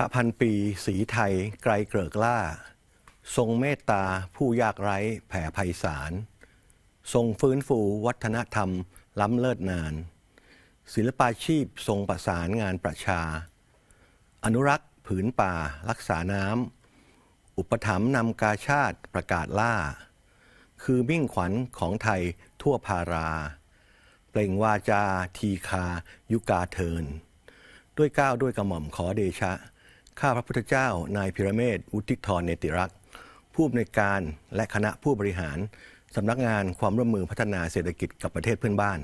ระพันปีสีไทยไกลเกริกล่า ทรงเมตตาผู้ยากไร้แผ่ไพศาลทรงฟื้นฟูวัฒนธรรมล้ำเลิศนาน ศิลปาชีพทรงประสานงานประชา อนุรักษ์ผืนป่ารักษาน้ำอุปถัมภ์นำกาชาติประกาศล่า คือมิ่งขวัญของไทยทั่วพารา เปล่งวาจาทีคายุกาเทินด้วยก้าวด้วยกระหม่อมขอเดชะ ข้าพระพุทธเจ้านายพิรเมศวุฒิธรเนติรักษ์ผู้อำนวยการและคณะผู้บริหารสำนักงานความร่วมมือพัฒนาเศรษฐกิจกับประเทศเพื่อนบ้าน